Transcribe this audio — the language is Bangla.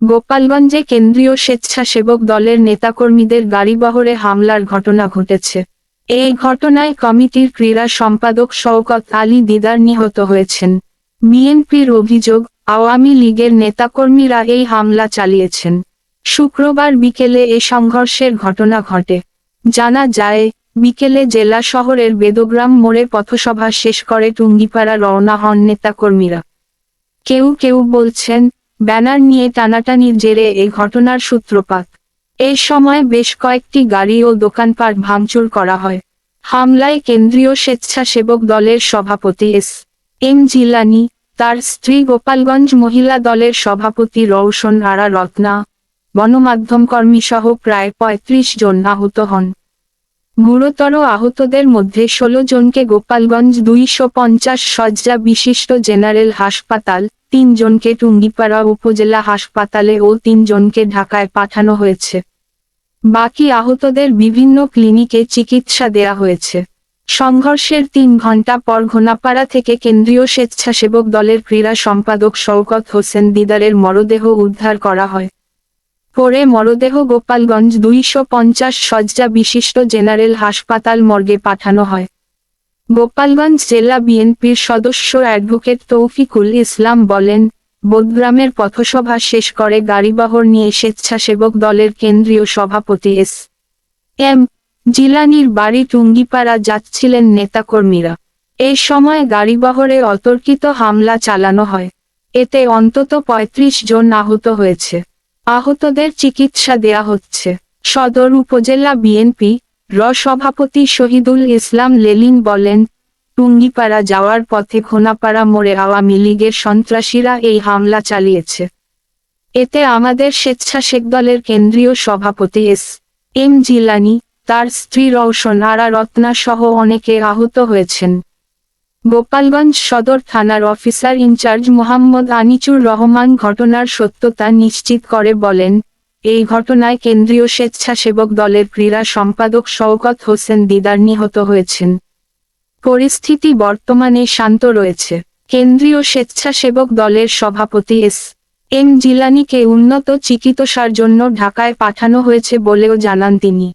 গোপালগঞ্জে কেন্দ্রীয় স্বেচ্ছাসেবক দলের নেতাকর্মীদের গাড়িবহরে হামলার ঘটনা ঘটেছে। এই ঘটনায় কমিটির ক্রীড়া সম্পাদক শওকত আলী দিদার নিহত হয়েছেন। বিএনপির অভিযোগ, আওয়ামী লীগের নেতাকর্মীরা এই হামলা চালিয়েছেন। শুক্রবার বিকেলে এ সংঘর্ষের ঘটনা ঘটে। জানা যায়, বিকেলে জেলা শহরের বেদগ্রাম মোড়ে পথসভা শেষ করে টুঙ্গিপাড়া রওনা হন নেতাকর্মীরা। কেউ কেউ বলছেন ব্যানার নিয়ে টানাটানির জেরে এ ঘটনার সূত্রপাত। এই সময় বেশ কয়েকটি গাড়ি ও দোকানপাট ভাঙচুর করা হয়। হামলায় কেন্দ্রীয় স্বেচ্ছাসেবক দলের সভাপতি এস. এম. জিলানি, তার স্ত্রী গোপালগঞ্জ মহিলা দলের সভাপতি রৌশন আরা রত্না গণমাধ্যম কর্মী সহ প্রায় পঁয়ত্রিশ জন আহত হন। গুরুতর আহতদের মধ্যে ষোলো জনকে গোপালগঞ্জ দুইশো পঞ্চাশ শয্যা বিশিষ্ট জেনারেল হাসপাতাল তিনজনকে টুঙ্গিপাড়া উপজেলা হাসপাতালে ও তিনজনকে ঢাকায় পাঠানো হয়েছে। বাকি আহতদের বিভিন্ন ক্লিনিকে চিকিৎসা দেয়া হয়েছে। সংঘর্ষের তিন ঘণ্টা পর ঘোনাপাড়া থেকে কেন্দ্রীয় স্বেচ্ছাসেবক দলের ক্রীড়া সম্পাদক শওকত হোসেন দিদারের মরদেহ উদ্ধার করা হয়। পরে মরদেহ গোপালগঞ্জ দুইশো পঞ্চাশ সজ্জা বিশিষ্ট জেনারেল হাসপাতাল মর্গে পাঠানো হয়। গোপালগঞ্জ জেলা বিএনপির সদস্য অ্যাডভোকেট তৌফিকুল ইসলাম বলেন বোদগ্রামের পথসভা শেষ করে গাড়িবাহর নিয়ে স্বেচ্ছাসেবক দলের কেন্দ্রীয় সভাপতি এস এম জিলানির বাড়ি টুঙ্গিপাড়া যাচ্ছিলেন নেতাকর্মীরা। এই সময় গাড়িবহরে অতর্কিত হামলা চালানো হয়। এতে অন্তত ৩৫ জন আহত হয়েছে। আহতদের চিকিৎসা দেয়া হচ্ছে। সদর উপজেলা বিএনপি, র সভাপতি শহীদুল ইসলাম লেলিন বলেন, টুঙ্গিপাড়া যাওয়ার পথে খোনাপাড়া মোড়ে আওয়ামী লীগের সন্ত্রাসীরা এই হামলা চালিয়েছে। এতে আমাদের স্বেচ্ছাসেক দলের কেন্দ্রীয় সভাপতি এস এম জিলানি, তার স্ত্রী রওশন আরা রত্না সহ অনেকে আহত হয়েছেন। গোপালগঞ্জ সদর থানার officer in charge Mohammad Anisur Rahman ঘটনার সত্যতা নিশ্চিত করে বলেন, এই ঘটনায় কেন্দ্রীয় স্বেচ্ছাসেবক দলের ক্রীড়া সম্পাদক শওকত হোসেন দিদার নিহত হয়েছেন। পরিস্থিতি বর্তমানে শান্ত রয়েছে। কেন্দ্রীয় স্বেচ্ছাসেবক দলের সভাপতি এস. এম. জিলানিকে উন্নত চিকিৎসার জন্য ঢাকায় পাঠানো হয়েছে বলেও জানান তিনি।